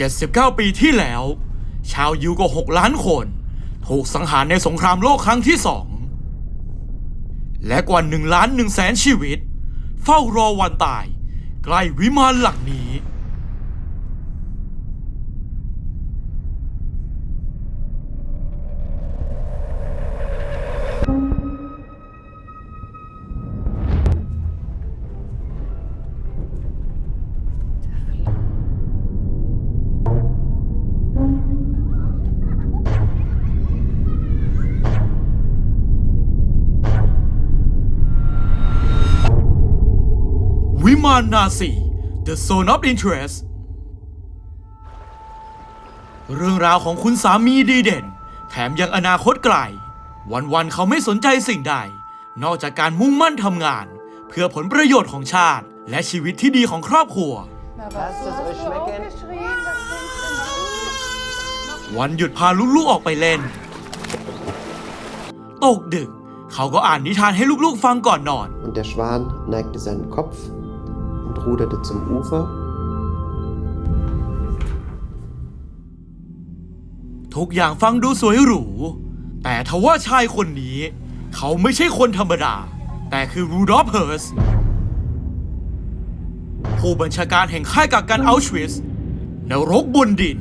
79 ปีที่แล้ว ชาวยิวกว่า 6 ล้านคน ถูกสังหารในสงครามโลกครั้งที่สอง และกว่า1ล้าน1แสนชีวิต เฝ้ารอวันตาย ใกล้วิมานหลังนี้านนาซี The Zone of Interest เรื่องราวของคุณสามีดีเด่น แถมยังอนาคตไกล วันๆเขาไม่สนใจสิ่งใด นอกจากการมุ่งมั่นทำงาน เพื่อผลประโยชน์ของชาติ และชีวิตที่ดีของครอบครัว Lasst es euch schmecken. geschrien, was denkst วันหยุดพาลูกๆออกไปเล่น ตกดึก เขาก็อ่านนิทานให้ลูกๆฟังก่อนนอน Und der Schwan neigte seinen Kopf und ruderte zum Ufer. ทุกอย่างฟังดูสวยหรู แต่ทว่าชายคนนี้ เขาไม่ใช่คนธรรมดา แต่คือรูดอฟเฮิร์สผู้บัญชาการแห่งค่ายกักกันอัลชวิสนรกบนดิน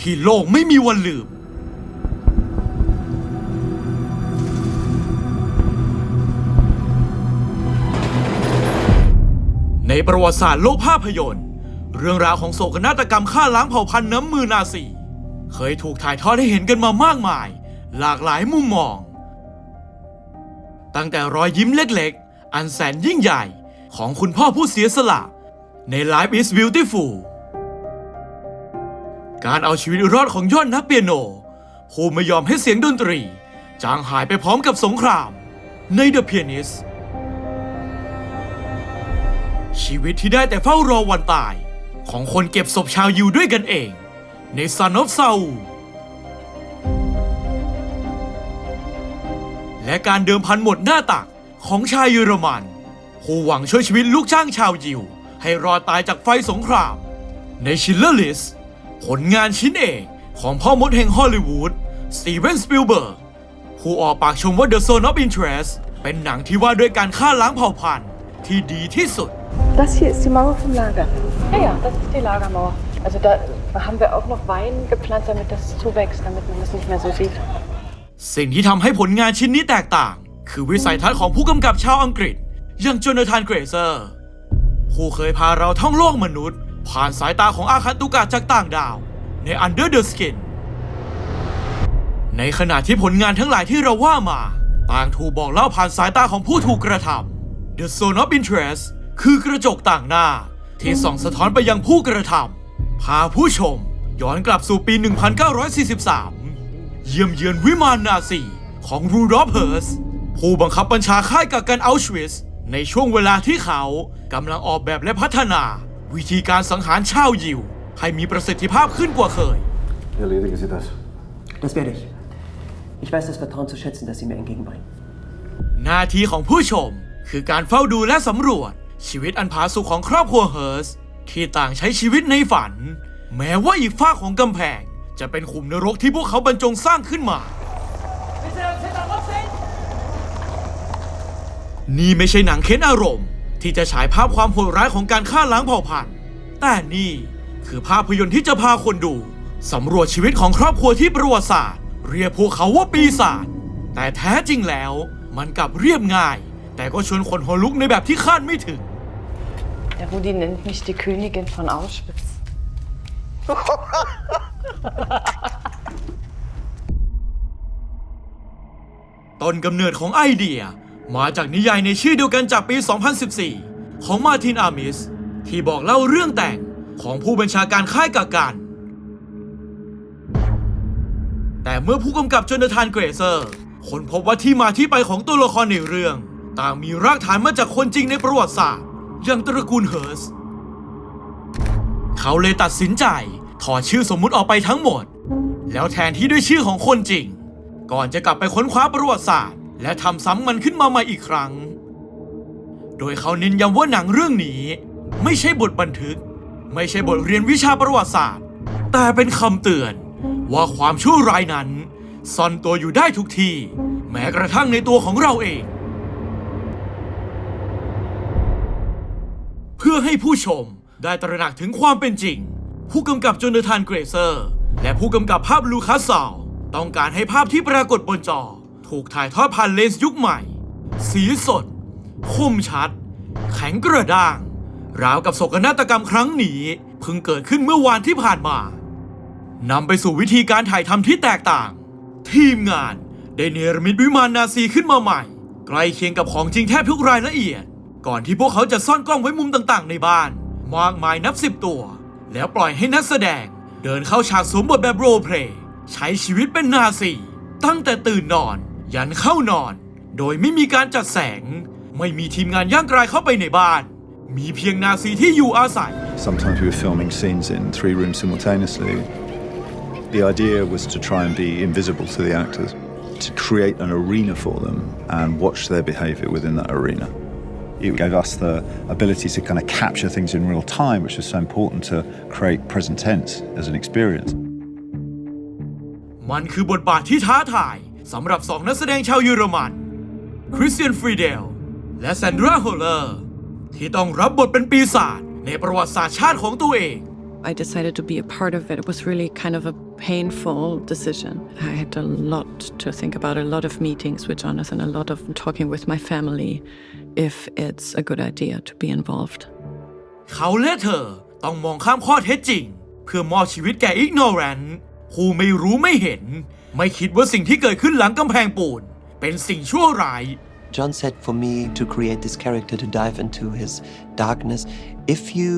ที่โลกไม่มีวันลืม ในประวัติศาสตร์โลกภาพยนตร์ เรื่องราวของโศกนาฏกรรมฆ่าล้างเผ่าพันธุ์น้ำมือนาซี เคยถูกถ่ายทอดให้เห็นกันมามากมาย หลากหลายมุมมอง ตั้งแต่รอยยิ้มเล็กๆ อันแสนยิ่งใหญ่ของคุณพ่อผู้เสียสละ ใน Life is Beautiful การเอาชีวิตรอดของยอดนักเปียโน ผู้ไม่ยอมให้เสียงดนตรี จางหายไปพร้อมกับสงคราม ใน The Pianist ชีวิตที่ได้แต่เฝ้ารอวันตาย ของคนเก็บศพชาวยิวด้วยกันเอง ใน Son of Saul และการเดิมพันหมดหน้าตักของชายเยอรมันผู้หวังช่วยชีวิตลูกจ้างชาวยิว ให้รอดตายจากไฟสงคราม ในชิลเลอร์ลิสผลงานชิ้นเอกของพ่อมดแห่งฮอลลีวูดสตีเวนสปิลเบิร์กผู้ออกปากชมว่า The Zone of Interest เป็นหนังที่ว่าด้วยการฆ่าล้างเผ่าพันธุ์ที่ดีที่สุด Das hier ist die Mauer vom Lager. Ja, ja, das ist die Lagermauer. Also da haben wir auch noch Wein gepflanzt, damit das zuwächst, damit man das nicht mehr so sieht. สิ่งที่ทำให้ผลงานชิ้นนี้แตกต่าง คือวิสัยทัศน์ของผู้กำกับชาวอังกฤษ อย่างโจนาธานเกรเซอร์ ผู้เคยพาเราท่องโลกมนุษย์ ผ่านสายตาของอาคันตุกะจากต่างดาว ใน Under the Skin ในขณะที่ผลงานทั้งหลายที่เราว่ามา ต่างถูกบอกเล่าผ่านสายตาของผู้ถูกกระทำ The Zone of Interest คือกระจกต่างหน้า ที่ส่องสะท้อนไปยังผู้กระทำพาผู้ชม ย้อนกลับสู่ปี 1943 เยี่ยมเยือนวิมานนาซีของรูดอฟเฮิร์สผู้บังคับบัญชาค่ายกักกันอัลชวิสในช่วงเวลาที่เขากำลังออกแบบและพัฒนา วิธีการสังหารชาวยิว ให้มีประสิทธิภาพขึ้นกว่าเคย Erledigen Sie das. Das werde ich. Ich weiß das Vertrauen zu schätzen, das Sie mir entgegenbringen. หน้าที่ของผู้ชมคือการเฝ้าดูและสำรวจ ชีวิตอันผาสุกของครอบครัวเฮิร์สที่ต่างใช้ชีวิตในฝัน แม้ว่าอีกฝ้าของกำแพง จะเป็นขุมนรกที่พวกเขาบรรจงสร้างขึ้นมา นี่ไม่ใช่หนังเค้นอารมณ์ ที่จะฉายภาพความโหดร้ายของการฆ่าล้างเผ่าพันธุ์ แต่นี่คือภาพยนตร์ที่จะพาคนดูสำรวจชีวิตของครอบครัวที่ประวัติศาสตร์ เรียกพวกเขาว่าปีศาจแต่แท้จริงแล้ว มันกลับเรียบง่าย แต่ก็ชวนคนหัวลุกในแบบที่คาดไม่ถึง Der Rudi nennt mich die Königin von Auschwitz. ต้นกำเนิดของไอเดีย มาจากนิยายในชื่อเดียวกันจากปี 2014 ของมาร์ตินอามิส ที่บอกเล่าเรื่องแต่งของผู้บัญชาการค่ายกักกัน แต่เมื่อผู้กำกับจนาธานเกรเซอร์ค้นพบว่าที่มาที่ไปของตัวละครในเรื่อง ต่างมีรากฐานมาจากคนจริงในประวัติศาสตร์ อย่างตระกูลเฮิร์สเขาเลยตัดสินใจถอดชื่อสมมุติออกไปทั้งหมด แล้วแทนที่ด้วยชื่อของคนจริง ก่อนจะกลับไปค้นคว้าประวัติศาสตร์ และทำซ้ำมันขึ้นมาใหม่อีกครั้ง โดยเขาเน้นย้ำว่าหนังเรื่องนี้ ไม่ใช่บทบันทึก ไม่ใช่บทเรียนวิชาประวัติศาสตร์ แต่เป็นคำเตือน ว่าความชั่วร้ายนั้น ซ่อนตัวอยู่ได้ทุกที่ แม้กระทั่งในตัวของเราเอง เพื่อให้ผู้ชมได้ตระหนักถึงความเป็นจริง ผู้กำกับโจนาธานเกรเซอร์ และผู้กำกับภาพลูคัสซาวต้องการให้ภาพที่ปรากฏบนจอ ถูกถ่ายทอดผ่านเลนส์ยุคใหม่ สีสด คมชัด แข็งกระด้าง ราวกับโศกนาฏกรรมครั้งนี้เพิ่งเกิดขึ้นเมื่อวานที่ผ่านมานำไปสู่วิธีการถ่ายทำที่แตกต่าง ทีมงานได้เนรมิตวิมานนาซีขึ้นมาใหม่ ใกล้เคียงกับของจริงแทบทุกรายละเอียด ก่อนที่พวกเขาจะซ่อนกล้องไว้มุมต่างๆ ในบ้านมากมายนับสิบตัว แล้วปล่อยให้นักแสดง เดินเข้าฉากสวมบทแบบโรลเพลย์ใช้ชีวิตเป็นนาซีตั้งแต่ตื่นนอน ยันเข้านอน โดยไม่มีการจัดแสง ไม่มีทีมงานย่างกรายเข้าไปในบ้าน มีเพียงนาซีที่อยู่อาศัย Sometimes we were filming scenes in three rooms simultaneously. The idea was to try and be invisible to the actors, to create an arena for them and watch their behavior within that arena. It gave us the ability to kind of capture things in real time, which was so important to create present tense as an experience. มันคือบทบาทที่ท้าทายสำหรับสองนักแสดงชาวเยอรมัน คริสเตียนฟรีเดล และแซนดราโฮเลอร์ ที่ต้องรับบทเป็นปีศาจในประวัติศาสตร์ชาติของตัวเอง I decided to be a part of it. It was really kind of a painful decision. I had a lot to think about, a lot of meetings with Jonathan, a lot of talking with my family if it's a good idea to be involved. เขาและเธอต้องมองข้ามข้อเท็จจริง เพื่อมอบชีวิตแก่อิกโนแรนผู้ไม่รู้ไม่เห็น ไม่คิดว่าสิ่งที่เกิดขึ้นหลังกำแพงปูน เป็นสิ่งชั่วร้าย John said for me to create this character to dive into his darkness. If you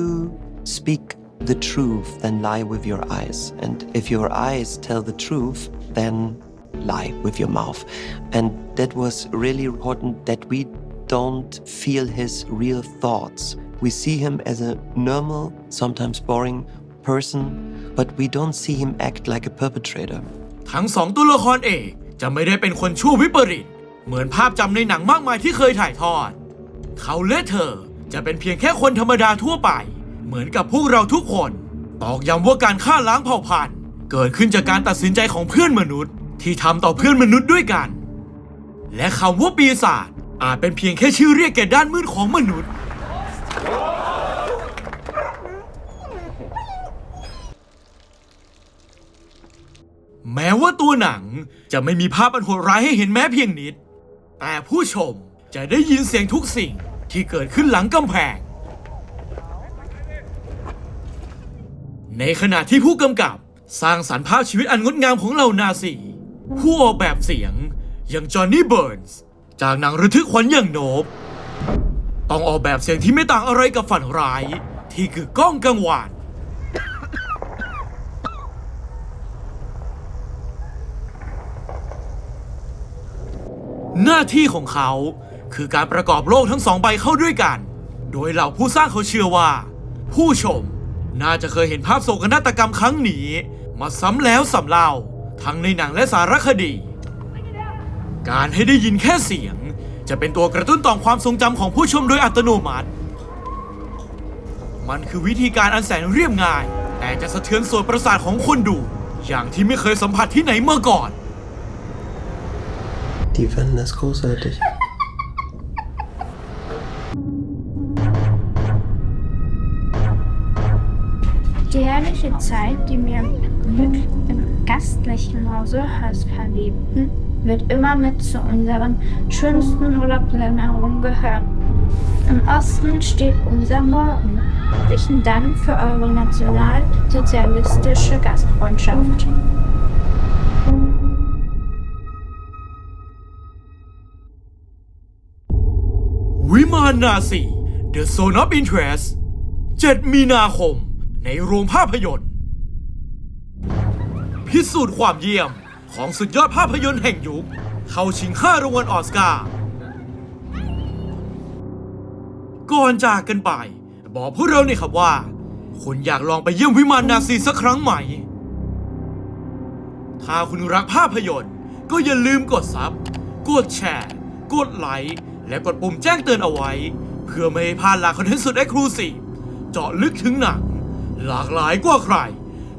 speak the truth, then lie with your eyes. And if your eyes tell the truth, then lie with your mouth. And that was really important that we don't feel his real thoughts. We see him as a normal, sometimes boring person, but we don't see him act like a perpetrator. ทั้งสองตัวละครเอกจะไม่ได้เป็นคนชั่ววิปริตเหมือนภาพจำในหนังมากมายที่เคยถ่ายทอด เขาและเธอจะเป็นเพียงแค่คนธรรมดาทั่วไป เหมือนกับพวกเราทุกคน ตอกย้ำว่าการฆ่าล้างเผ่าพันธุ์เกิดขึ้นจากการตัดสินใจของเพื่อนมนุษย์ ที่ทำต่อเพื่อนมนุษย์ด้วยกัน และคำว่าปีศาจอาจเป็นเพียงแค่ชื่อเรียกแก่ด้านมืดของมนุษย์ แม้ว่าตัวหนังจะไม่มีภาพอันโหดร้ายให้เห็นแม้เพียงนิด แต่ผู้ชมจะได้ยินเสียงทุกสิ่งที่เกิดขึ้นหลังกำแพง ในขณะที่ผู้กำกับสร้างสรรค์ภาพชีวิตอันงดงามของเหล่านาซีผู้ออกแบบเสียงอย่างจอห์นนี่เบิร์นส์จากหนังระทึกขวัญอย่างโนบ ต้องออกแบบเสียงที่ไม่ต่างอะไรกับฝันร้าย ที่คือก้องกังวาน หน้าที่ของเขาคือการประกอบโลกทั้งสองใบเข้าด้วยกัน โดยเหล่าผู้สร้างเขาเชื่อว่า ผู้ชม น่าจะเคยเห็นภาพโศกนาฏกรรมครั้งนี้ มาซ้ำแล้วซ้ำเล่า ทั้งในหนังและสารคดี การให้ได้ยินแค่เสียง จะเป็นตัวกระตุ้นต่อความทรงจำของผู้ชมโดยอัตโนมัติ มันคือวิธีการอันแสนเรียบง่าย แต่จะสะเทือนส่วนประสาทของคนดู อย่างที่ไม่เคยสัมผัสที่ไหนมาก่อน Die fanden das großartig. Die herrliche Zeit, die wir im Glück im gastlichen Hause Hörs verlebten, wird immer mit zu unseren schönsten Urlaubserinnerungen gehören. Im Osten steht unser Morgen. Herzlichen Dank für eure nationalsozialistische Gastfreundschaft. วิมานนาซี The Zone of Interest 7 มีนาคม ในโรงภาพยนตร์ พิสูจน์ความเยี่ยมของสุดยอดภาพยนตร์แห่งยุค เข้าชิงห้ารางวัลออสการ์ก่อนจากกันไป บอกพวกเราเนี่ยครับว่า คุณอยากลองไปเยี่ยมวิมานนาซีสักครั้งไหม ถ้าคุณรักภาพยนตร์ ก็อย่าลืมกดซับ กดแชร์ กดไลค์ และกดปุ่มแจ้งเตือนเอาไว้ เพื่อไม่ให้พลาดหลากคอนเทนต์สุดเอ็กซ์คลูซีฟเจาะลึกถึงหนัง หลากหลายกว่าใคร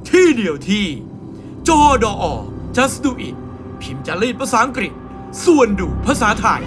ที่เดียวที่จอดอ just do it พิมพ์จารีตภาษาอังกฤษ ส่วนดูภาษาไทย